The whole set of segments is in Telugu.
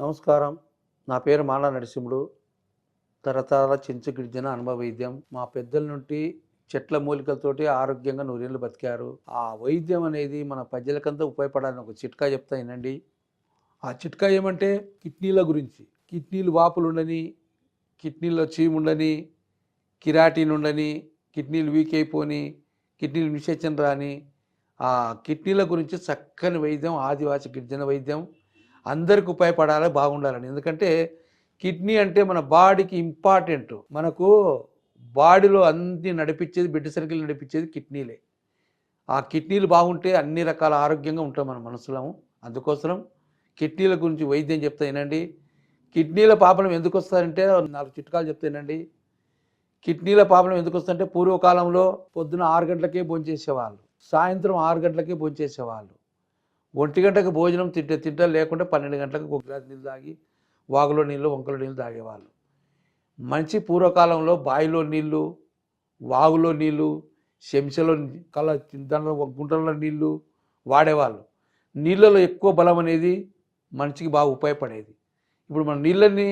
నమస్కారం. నా పేరు మాల నరసింహుడు. తరతరాల చెంచు గిరిజన అనుభవ వైద్యం మా పెద్దల నుండి చెట్ల మూలికలతోటి ఆరోగ్యంగా నూరేళ్ళు బతికారు. ఆ వైద్యం అనేది మన ప్రజలకంతా ఉపయోగపడాలని ఒక చిట్కా చెప్తా వినండి. ఆ చిట్కా ఏమంటే కిడ్నీల గురించి. కిడ్నీలు వాపులు ఉండని కిడ్నీలో చీము ఉండని కిరాటిన్ ఉండని కిడ్నీలు వీక్ అయిపోని కిడ్నీలు విసేచన రాని ఆ కిడ్నీల గురించి చక్కని వైద్యం ఆదివాసి గిరిజన వైద్యం అందరికి ఉపయోగపడాలి బాగుండాలని. ఎందుకంటే కిడ్నీ అంటే మన బాడీకి ఇంపార్టెంట్. మనకు బాడీలో అన్ని నడిపించేది బిడ్డ సర్కిల్ నడిపించేది కిడ్నీలే. ఆ కిడ్నీలు బాగుంటే అన్ని రకాల ఆరోగ్యంగా ఉంటాం మన మనసులో. అందుకోసం కిడ్నీల గురించి వైద్యం చెప్తా ఏనండి కిడ్నీల పాపలం ఎందుకు వస్తారంటే నాలుగు చిట్కాలు చెప్తానండి కిడ్నీల పాపలం ఎందుకు వస్తుందంటే పూర్వకాలంలో పొద్దున ఆరు గంటలకే భోంచేసేవాళ్ళు. సాయంత్రం ఆరు గంటలకే భోంచేసేవాళ్ళు. ఒంటి గంటకు భోజనం తింటే తింటా లేకుంటే పన్నెండు గంటలకు ఒక గ్లాస్ నీళ్ళు తాగి వాగులో నీళ్ళు వంకలో నీళ్ళు తాగేవాళ్ళు. మంచి పూర్వకాలంలో బావిలో నీళ్ళు వాగులో నీళ్ళు శంసలో కల దానిలో గుంటల్లో గుంటలో నీళ్ళు వాడేవాళ్ళు. నీళ్ళలో ఎక్కువ బలం అనేది మనిషికి బాగా ఉపయోగపడేది. ఇప్పుడు మన నీళ్ళని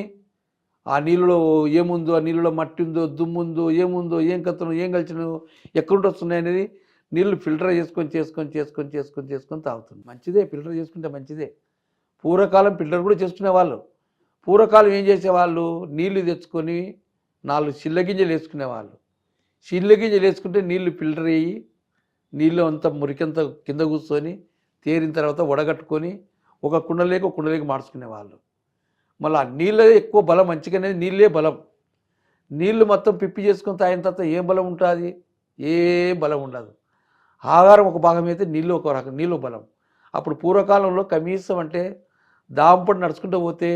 ఆ నీళ్ళలో ఏముందో ఆ నీళ్ళలో మట్టి ఉందో దుమ్ముందో ఏముందో ఏం కత్తనో ఏం కలిసినో ఎక్కడుంటొస్తున్నాయి అనేది నీళ్ళు ఫిల్టర్ చేసుకొని చేసుకొని చేసుకొని చేసుకొని చేసుకొని తాగుతుంది. మంచిదే ఫిల్టర్ చేసుకుంటే మంచిదే. పూర్వకాలం ఫిల్టర్ కూడా చేసుకునే వాళ్ళు పూర్వకాలం ఏం చేసేవాళ్ళు? నీళ్ళు తెచ్చుకొని నాలుగు చిల్లగింజలు వేసుకునేవాళ్ళు. చిల్లగింజలు వేసుకుంటే నీళ్ళు ఫిల్టర్ అయ్యి నీళ్ళు అంతా మురికంతా కింద కూర్చొని తేరిన తర్వాత వడగట్టుకొని ఒక కుండలేక ఒక కుండలేక మార్చుకునేవాళ్ళు. మళ్ళీ ఆ నీళ్ళే ఎక్కువ బలం మంచిగానే నీళ్ళే బలం. నీళ్ళు మొత్తం పిప్పి చేసుకుని తాగిన తర్వాత ఏం బలం ఉంటుంది? ఏ బలం ఉండదు. ఆహారం ఒక భాగం అయితే నీళ్ళు ఒక రకం నీళ్ళు బలం. అప్పుడు పూర్వకాలంలో కనీసం అంటే దాంపడి నడుచుకుంటూ పోతే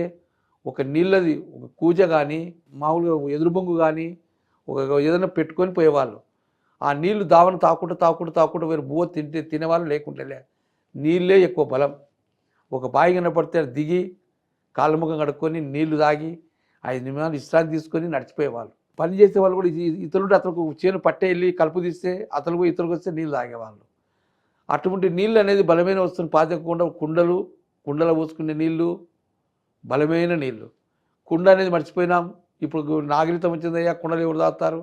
ఒక నీళ్ళది ఒక కూజ కానీ మామూలుగా ఎదురుబొంగు కానీ ఒక ఏదైనా పెట్టుకొని పోయేవాళ్ళు. ఆ నీళ్ళు దావన తాకుండా తాకుండా తాకుండా వేరు బువ్వ తింటే తినేవాళ్ళు లేకుంటేలే నీళ్ళే ఎక్కువ బలం. ఒక బావి కనపడితే దిగి కాళ్ళ ముఖం కడుక్కొని నీళ్ళు తాగి ఐదు నిమిషాలు విశ్రాంతి తీసుకొని నడిచిపోయేవాళ్ళు. పని చేసే వాళ్ళు కూడా ఇతరులు అతనికి చేను పట్టే వెళ్ళి కలుపు తీస్తే అతను పోయి ఇతరులకు వస్తే నీళ్ళు తాగేవాళ్ళు. అటువంటి నీళ్ళు అనేది బలమైన వస్తువుని పాతకుండా కుండలు కుండలో పోసుకునే నీళ్ళు బలమైన నీళ్ళు. కుండ అనేది మర్చిపోయినాం. ఇప్పుడు నాగరికత వచ్చిందయ్యా కుండలు ఎవరు తాగుతారు?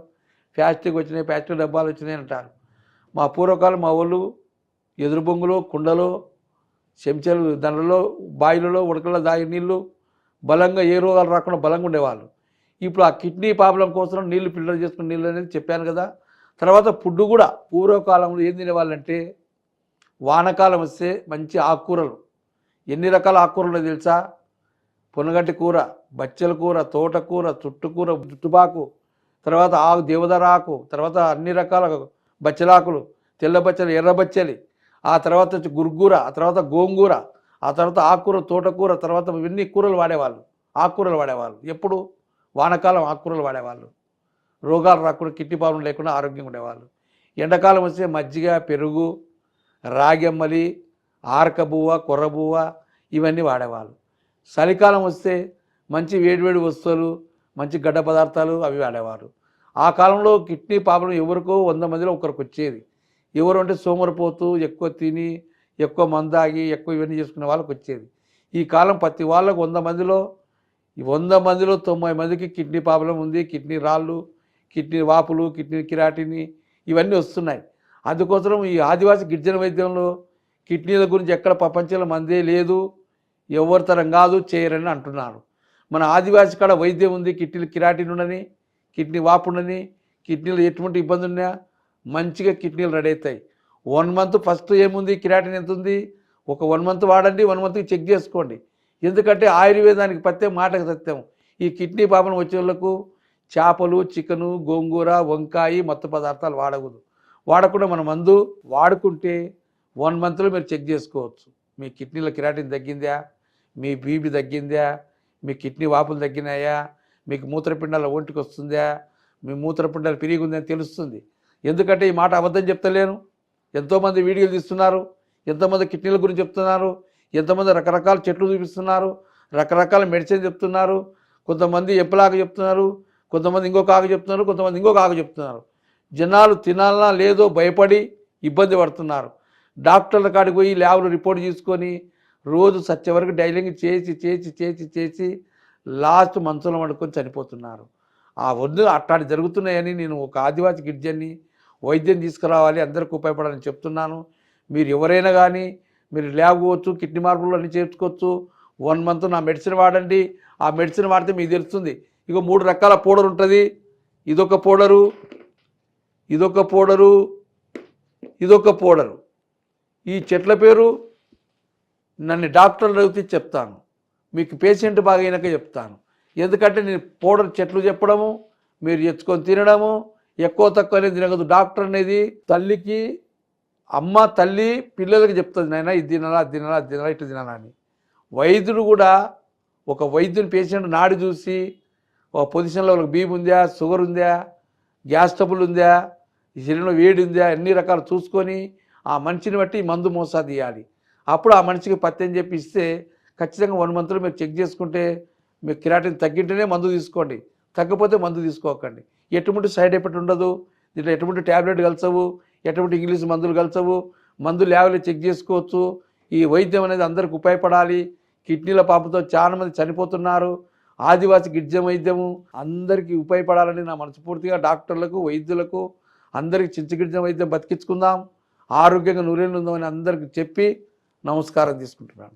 ప్లాస్టిక్ వచ్చినాయి ప్లాస్టిక్ డబ్బాలు వచ్చినాయి అంటారు. మా పూర్వకాలం మా వాళ్ళు ఎదురు బొంగులో కుండలో చెంచాలు దండలో బాయిలలో ఉడకల్లో దాగి నీళ్ళు బలంగా ఏ రోగాలు రాకుండా బలంగా ఉండేవాళ్ళు. ఇప్పుడు ఆ కిడ్నీ ప్రాబ్లం కోసం నీళ్ళు ఫిల్టర్ చేసుకుని నీళ్ళు అనేది చెప్పాను కదా. తర్వాత ఫుడ్ కూడా పూర్వకాలంలో ఏం తినేవాళ్ళంటే వానకాలం వస్తే మంచి ఆకుకూరలు. ఎన్ని రకాల ఆకుకూరలు తెలుసా? పునగటి కూర బచ్చల కూర తోటకూర చుట్టుకూర జుట్టుపాకు తర్వాత ఆకు దేవదార ఆకు తర్వాత అన్ని రకాల బచ్చలాకులు తెల్ల బచ్చలు ఎర్ర బచ్చలి ఆ తర్వాత వచ్చి గుర్గూర ఆ తర్వాత గోంగూర ఆ తర్వాత ఆకుకూర తోటకూర తర్వాత ఇవన్నీ కూరలు వాడేవాళ్ళు ఆకుకూరలు వాడేవాళ్ళు. ఎప్పుడు? వానకాలం ఆకుకూరలు వాడేవాళ్ళు. రోగాలు రాకుండా కిడ్నీ ప్రాబ్లం లేకుండా ఆరోగ్యంగా ఉండేవాళ్ళు. ఎండాకాలం వస్తే మజ్జిగ పెరుగు రాగెమ్మలి ఆరకబువ్వ కొర్రబువ్వ ఇవన్నీ వాడేవాళ్ళు. చలికాలం వస్తే మంచి వేడివేడి వస్తువులు మంచి గడ్డ పదార్థాలు అవి వాడేవారు. ఆ కాలంలో కిడ్నీ ప్రాబ్లం ఎవరికో వంద మందిలో ఒకరికి వచ్చేది. ఎవరు అంటే సోమరిపోతూ ఎక్కువ తిని ఎక్కువ మందాగి ఎక్కువ ఇవన్నీ చేసుకునే వాళ్ళకి వచ్చేది. ఈ కాలం ప్రతి వాళ్ళకు వంద మందిలో ఈ వంద మందిలో తొంభై మందికి కిడ్నీ ప్రాబ్లం ఉంది కిడ్నీ రాళ్ళు కిడ్నీ వాపులు కిడ్నీ కిరాటిని ఇవన్నీ వస్తున్నాయి. అందుకోసం ఈ ఆదివాసి గిరిజన వైద్యంలో కిడ్నీల గురించి ఎక్కడ ప్రపంచంలో మందే లేదు ఎవరి తరం కాదు చేయరని అంటున్నారు. మన ఆదివాసి కాడ వైద్యం ఉంది కిడ్నీలు కిరాటిన్ ఉండని కిడ్నీ వాపు ఉండని కిడ్నీలు ఎటువంటి ఇబ్బంది ఉన్నా మంచిగా కిడ్నీలు రెడీ అవుతాయి. వన్ మంత్ ఫస్ట్ ఏముంది కిరాటిన్ ఎంత ఉంది ఒక వన్ మంత్ వాడండి వన్ మంత్కి చెక్ చేసుకోండి. ఎందుకంటే ఆయుర్వేదానికి పత్యం మాటకు సత్యం. ఈ కిడ్నీ పాపం వచ్చే వాళ్ళకు చేపలు చికెను గోంగూర వంకాయ మత్తు పదార్థాలు వాడకూడదు. వాడకుండా మన మందు వాడుకుంటే వన్ మంత్లో మీరు చెక్ చేసుకోవచ్చు. మీ కిడ్నీలో కిరాటిన్ తగ్గిందా? మీ బీబీ తగ్గిందా? మీ కిడ్నీ వాపులు తగ్గినాయా? మీకు మూత్రపిండాల ఒంటికి వస్తుందా? మీ మూత్రపిండాలు పెరిగి ఉందని తెలుస్తుంది. ఎందుకంటే ఈ మాట అబద్ధం చెప్తలేను. ఎంతోమంది వీడియోలు తీస్తున్నారు. ఎంతోమంది కిడ్నీల గురించి చెప్తున్నారు. ఎంతమంది రకరకాల చెట్లు చూపిస్తున్నారు రకరకాల మెడిసిన్ చెప్తున్నారు కొంతమంది ఎప్పులాగా చెప్తున్నారు కొంతమంది ఇంకొక ఆకు చెప్తున్నారు కొంతమంది ఇంకొక ఆకు చెప్తున్నారు. జనాలు తినాలన్నా లేదో భయపడి ఇబ్బంది పడుతున్నారు. డాక్టర్ల కాడికి పోయి ల్యాబ్లు రిపోర్ట్ తీసుకొని రోజు సచ్చే వరకు డైలింగ్ చేసి చేసి చేసి చేసి లాస్ట్ మంచంలో పడుకొని చనిపోతున్నారు. ఆ వద్దు అట్లాంటి జరుగుతున్నాయని నేను ఒక ఆదివాసి గిరిజన్ని వైద్యం తీసుకురావాలి అందరికి ఉపయోగపడాలని చెప్తున్నాను. మీరు ఎవరైనా కానీ మీరు ల్యాబ్ పోవచ్చు కిడ్నీ మార్పులు అన్నీ చేర్చుకోవచ్చు. వన్ మంత్ నా మెడిసిన్ వాడండి. ఆ మెడిసిన్ వాడితే మీకు తెలుస్తుంది. ఇక మూడు రకాల పౌడర్ ఉంటుంది. ఇదొక పౌడరు ఇదొక పౌడరు ఇదొక పౌడరు. ఈ చెట్ల పేరు నన్ను డాక్టర్లు అడిగితే చెప్తాను. మీకు పేషెంట్ బాగా అయినాక చెప్తాను. ఎందుకంటే నేను పౌడర్ చెట్లు చెప్పడము మీరు తెచ్చుకొని తినడము ఎక్కువ తక్కువ అనేది తినగదు డాక్టర్ అనేది తల్లికి అమ్మ తల్లి పిల్లలకి చెప్తుంది నాయన ఇది తినాలా అది తినాలా అది తినాలా ఇటు తినాలా అని. వైద్యుడు కూడా ఒక వైద్యుని పేషెంట్ నాడి చూసి ఒక పొజిషన్లో వాళ్ళకి బీపీ ఉందా షుగర్ ఉందా గ్యాస్ ట్రబుల్ ఉందా ఈ శరీరంలో వేడి ఉందా అన్ని రకాలు చూసుకొని ఆ మనిషిని బట్టి మందు మోసా తీయాలి. అప్పుడు ఆ మనిషికి పత్యం చెప్పి ఇస్తే ఖచ్చితంగా వన్ మంత్లో మీరు చెక్ చేసుకుంటే మీకు కిరాటిన్ తగ్గింటేనే మందు తీసుకోండి. తగ్గిపోతే మందు తీసుకోకండి. ఎటువంటి సైడ్ ఎఫెక్ట్ ఉండదు. దీంట్లో ఎటువంటి ట్యాబ్లెట్ కలిసవు ఎటువంటి ఇంగ్లీష్ మందులు కలిసవు మందులు లేవలే చెక్ చేసుకోవచ్చు. ఈ వైద్యం అనేది అందరికి ఉపయోగపడాలి. కిడ్నీల పాపతో చాలా మంది చనిపోతున్నారు. ఆదివాసి గిడ్జ వైద్యము అందరికీ ఉపయోగపడాలని నా మనస్ఫూర్తిగా డాక్టర్లకు వైద్యులకు అందరికీ చించగిడ్జ వైద్యం బతికించుకుందాం. ఆరోగ్యంగా నూరేళ్ళు ఉందామని అందరికీ చెప్పి నమస్కారం తీసుకుంటున్నాను.